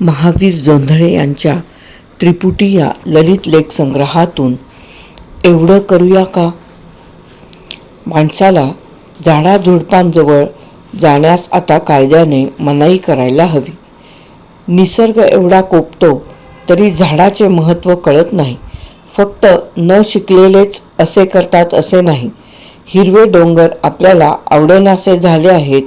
महावीर जोंधळे यांच्या त्रिपुटी या ललित लेख संग्रहातून एवढं करूया का? माणसाला झाडाझुडपांजवळ जाण्यास आता कायद्याने मनाई करायला हवी. निसर्ग एवढा कोपतो तरी झाडाचे महत्त्व कळत नाही. फक्त न शिकलेलेच असे करतात असे नाही. हिरवे डोंगर आपल्याला आवडेनासे झाले आहेत.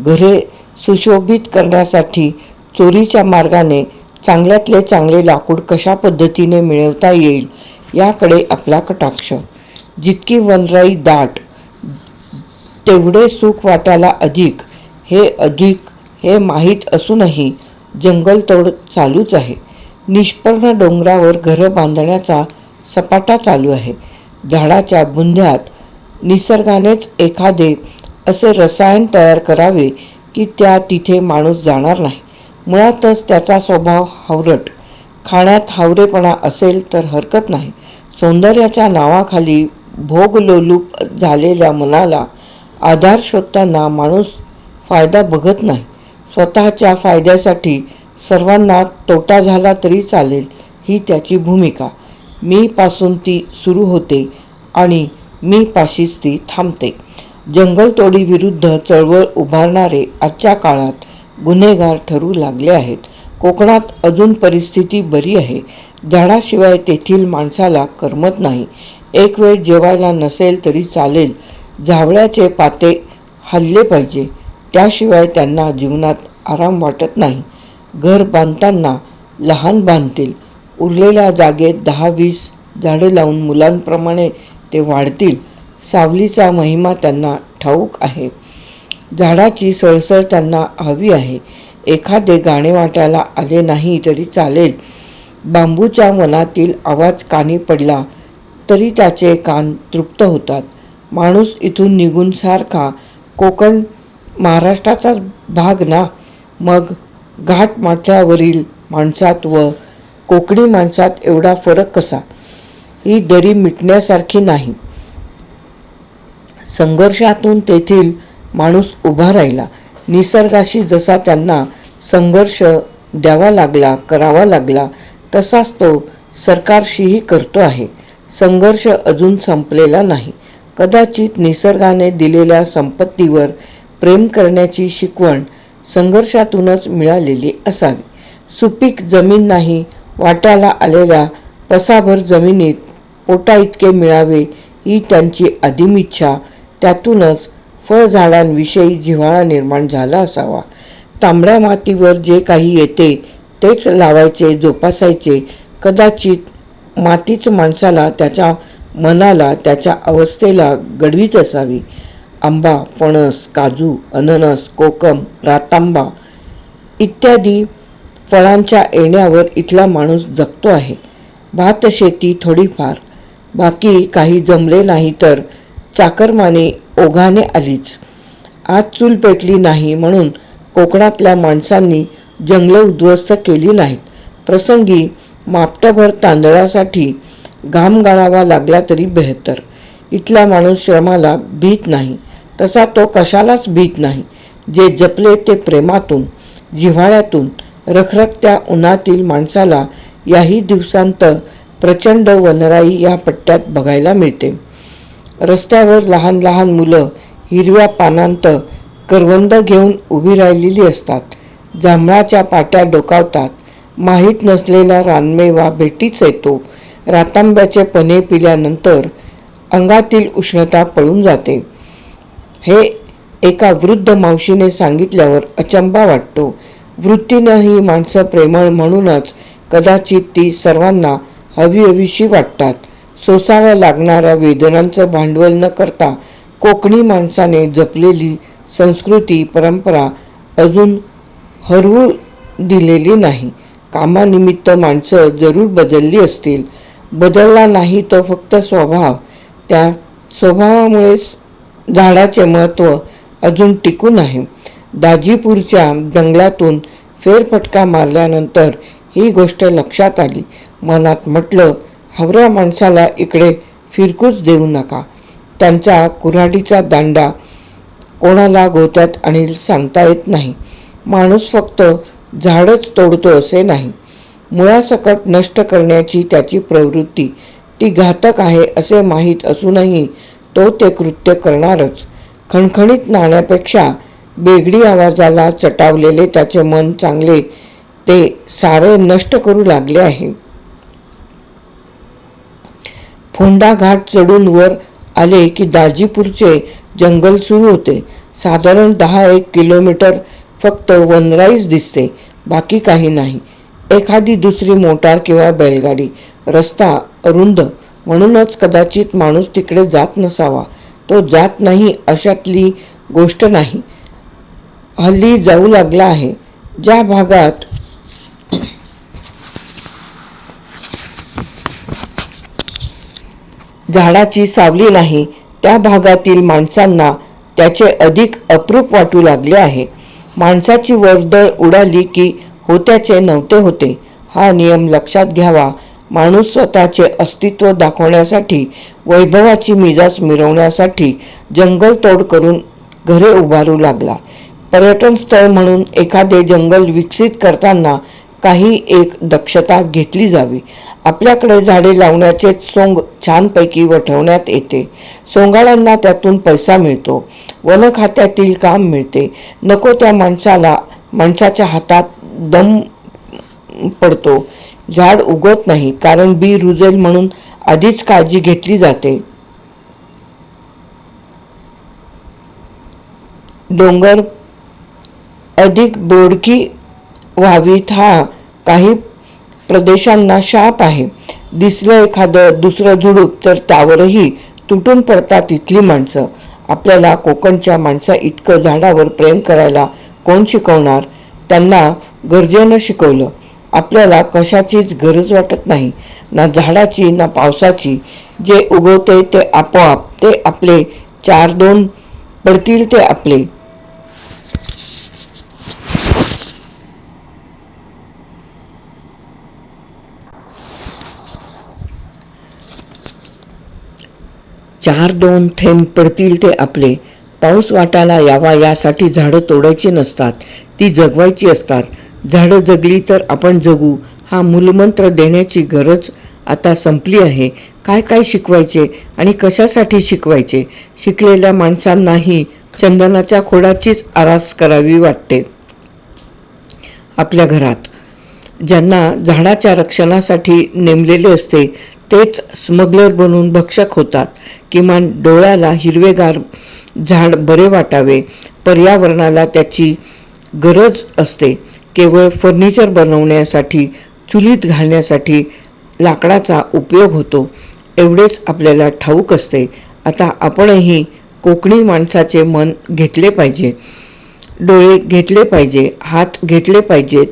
घरे सुशोभित करण्यासाठी चोरीच्या मार्गाने चांगल्यातले चांगले लाकूड कशा पद्धतीने मिळवता येईल याकडे आपला कटाक्ष. जितकी वनराई दाट तेवढे सुख वाटायला अधिक हे अधिक हे माहीत असूनही जंगलतोड चालूच आहे. निष्पर्ण डोंगरावर घरं बांधण्याचा सपाटा चालू आहे. झाडाच्या बुंध्यात निसर्गानेच एखादे असे रसायन तयार करावे की त्या तिथे माणूस जाणार नाही. मुळातच त्याचा स्वभाव हावरट. खाण्यात हावरेपणा असेल तर हरकत नाही. सौंदर्याच्या नावाखाली भोगलोलूप झालेल्या मनाला आधार शोधताना माणूस फायदा बघत नाही. स्वतःच्या फायद्यासाठी सर्वांना तोटा झाला तरी चालेल ही त्याची भूमिका. मीपासून ती सुरू होते आणि मी पाशीच ती थांबते. जंगलतोडीविरुद्ध चळवळ उभारणारे आजच्या काळात गुन्हेगार ठरू लागले आहेत. कोकणात अजून परिस्थिती बरी आहे. झाडाशिवाय तेथील माणसाला करमत नाही. एक वेळ जेवायला नसेल तरी चालेल. झावळ्याचे पाते हल्ले पाहिजे. त्याशिवाय त्यांना जीवनात आराम वाटत नाही. घर बांधताना लहान बांधतील. उरलेल्या जागेत दहा वीस झाडे लावून मुलांप्रमाणे ते वाढतील. सावलीचा महिमा त्यांना ठाऊक आहे. झाडाची सळसळ त्यांना हवी आहे. एखादे गाणे वाटायला आले नाही तरी चालेल. बांबूच्या मनातील आवाज कानी पडला तरी त्याचे कान तृप्त होतात. माणूस इथून निघून सारखा कोकण महाराष्ट्राचाच भाग ना? मग घाटमाथ्यावरील माणसात व कोकणी माणसात एवढा फरक कसा? ही दरी मिटण्यासारखी नाही. संघर्षातून तेथील माणूस उभा राहिला. निसर्गाशी जसा त्यांना संघर्ष द्यावा लागला करावा लागला तसाच तो सरकारशीही करतो आहे. संघर्ष अजून संपलेला नाही. कदाचित निसर्गाने दिलेल्या संपत्तीवर प्रेम करण्याची शिकवण संघर्षातूनच मिळालेली असावी. सुपीक जमीन नाही वाट्याला आलेल्या पसाभर जमिनीत पोटा इतके मिळावे ही त्यांची आदिम इच्छा. त्यातूनच फळझाडांविषयी जिव्हाळा निर्माण झाला असावा. तांबड्या मातीवर जे काही येते तेच लावायचे जोपासायचे. कदाचित मातीच माणसाला त्याच्या मनाला त्याच्या अवस्थेला घडवीत असावी. आंबा फणस काजू अननस कोकम रातांबा इत्यादी फळांच्या येण्यावर इथला माणूस जगतो आहे. भातशेती थोडीफार. बाकी काही जमले नाही तर चाकरमाने ओघाने आलीच. आज चूल पेटली नाही म्हणून कोकणातल्या माणसांनी जंगलं उद्ध्वस्त केली नाहीत. प्रसंगी मापटाभर तांदळासाठी घाम गाळावा लागला तरी बेहतर इथला माणूस श्रमाला भीत नाही. तसा तो कशालाच भीत नाही. जे जपले ते प्रेमातून जिव्हाळ्यातून रखरखत्या उन्हातील माणसाला याही दिवसांत प्रचंड वनराई या पट्ट्यात बघायला मिळते. रस्त्यावर लहान लहान मुलं हिरव्या पानांत करवंद घेऊन उभी राहिलेली असतात. जांभळाच्या पाट्या डोकावतात. माहीत नसलेला रानमेवा भेटीच येतो. रातांब्याचे पने पिल्यानंतर अंगातील उष्णता पळून जाते. हे एका वृद्ध मावशीने सांगितल्यावर अचंबा वाटतो. वृत्तीनं ही माणसं प्रेमळ म्हणूनच कदाचित ती सर्वांना हवी हवीशी वाटतात. सोसाव्या लागणाऱ्या वेदनांचं भांडवल न करता कोकणी माणसाने जपलेली संस्कृती परंपरा अजून हरवू दिलेली नाही. कामानिमित्त माणसं जरूर बदलली असतील. बदलला नाही तो फक्त स्वभाव. त्या स्वभावामुळेच झाडाचे महत्त्व अजून टिकून आहे. दाजीपूरच्या जंगलातून फेरफटका मारल्यानंतर ही गोष्ट लक्षात आली. मनात म्हटलं हवऱ्या माणसाला इकडे फिरकूच देऊ नका. त्यांचा कुऱ्हाडीचा दांडा कोणाला गोत्यात आणील सांगता येत नाही. माणूस फक्त झाडच तोडतो असे नाही. मुळासकट नष्ट करण्याची त्याची प्रवृत्ती ती घातक आहे असे माहीत असूनही तो ते कृत्य करणारच. खणखणीत नाण्यापेक्षा बेगडी आवाजाला चटावलेले त्याचे मन चांगले ते सारे नष्ट करू लागले आहे. फोंडा घाट चढून वर आले की दाजीपूरचे जंगल सुरू होते. साधारण दहा एक किलोमीटर फक्त वनराईज दिसते बाकी काही नाही. एखादी दुसरी मोटार किंवा बैलगाडी रस्ता अरुंद म्हणूनच कदाचित माणूस तिकडे जात नसावा. तो जात नाही अशातली गोष्ट नाही. हल्ली जाऊ लागला आहे. ज्या भागात झाडाची सावली नाही त्या भागातील माणसांना त्याचे अधिक अप्रूप वाटू लागले आहे. माणसाची वर्दळ उडाली की होत्याचे नव्हते होते. हा नियम लक्षात घ्यावा. माणूस स्वतःचे अस्तित्व दाखवण्यासाठी वैभवाची मिजाज मिरवण्यासाठी जंगलतोड करून घरे उभारू लागला. पर्यटन स्थळ म्हणून एखादे जंगल विकसित करताना काही एक दक्षता घेतली जावी. आपल्याकडे झाडे लावण्याचे सोंग छानपैकी वठवण्यात येते. सोंगाळ्यांना त्यातून पैसा मिळतो. वन खात्यातील काम मिळते. नको त्या माणसाला माणसाच्या हातात दम पडतो. झाड उगवत नाही कारण बी रुजेल म्हणून आधीच काळजी घेतली जाते. डोंगर अधिक बोडकी व्हावीत हा काही प्रदेशांना शाप आहे. दिसलं एखादं दुसरं झुडूप तर त्यावरही तुटून पडतात इथली माणसं. आपल्याला कोकणच्या माणसा इतकं झाडावर प्रेम करायला कोण शिकवणार? त्यांना गरजेनं शिकवलं. आपल्याला कशाचीच गरज वाटत नाही. ना झाडाची ना पावसाची. जे उगवते ते आपोआप ते आपले चार दोन पडतील ते आपले. चार दोन थेंब पडतील ते आपले. पाऊस वाटायला यावा यासाठी झाडं तोडायची नसतात ती जगवायची असतात. झाडं जगली तर आपण जगू हा मूलमंत्र देण्याची गरज आता संपली आहे. काय काय शिकवायचे आणि कशासाठी शिकवायचे? शिकलेल्या माणसांनाही चंदनाच्या खोडाचीच आरास करावी वाटते. आपल्या घरात. ज्यांना झाडाच्या रक्षणासाठी नेमलेले असते तेच स्मगलर बनून भक्षक होतात. किमान डोळ्याला हिरवेगार झाड बरे वाटावे. पर्यावरणाला त्याची गरज असते. केवळ फर्निचर बनवण्यासाठी चुलीत घालण्यासाठी लाकडाचा उपयोग होतो. एवढेच आपल्याला ठाऊक असते. आता आपणही कोकणी माणसाचे मन घेतले पाहिजे. डोळे घेतले पाहिजे हात घेतले पाहिजेत.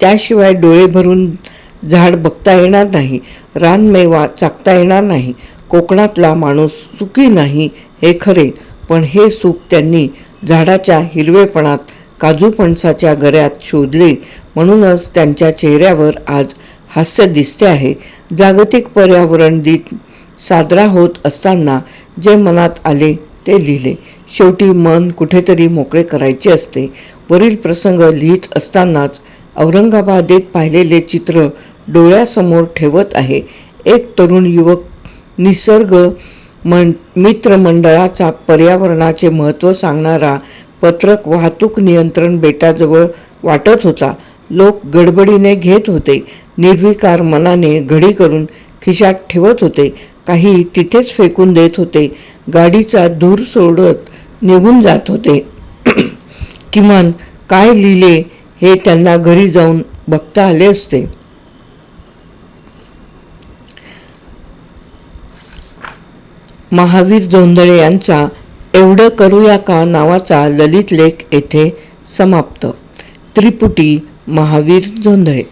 त्याशिवाय डोळे भरून झाड बघता येणार नाही रानमेवा चाकता येणार नाही कोकणातला माणूस सुखी नाही हे खरे पण हे सुख त्यांनी झाडाच्या हिरवेपणात काजू पणसाच्या गऱ्यात शोधले. म्हणूनच त्यांच्या चेहऱ्यावर आज हास्य दिसते आहे. जागतिक पर्यावरण दिन साजरा होत असताना जे मनात आले ते लिहिले. शेवटी मन कुठेतरी मोकळे करायचे असते. वरील प्रसंग लिहित असतानाच औरंगाबादेत पाहिलेले चित्र डोळ्यासमोर ठेवत आहे. एक तरुण युवक निसर्ग मन मित्रमंडळाचा पर्यावरणाचे महत्त्व सांगणारा पत्रक वाहतूक नियंत्रण बेटाजवळ वाटत होता. लोक गडबडीने घेत होते. निर्विकार मनाने घडी करून खिशात ठेवत होते. काही तिथेच फेकून देत होते. गाडीचा धूर सोडत निघून जात होते. किमान काय लिहिले हे त्यांना घरी जाऊन बघता आले असते. महावीर जोंधळे यांचा एवढं करूया का नावाचा ललित लेख येथे समाप्त. त्रिपुटी महावीर जोंधळे.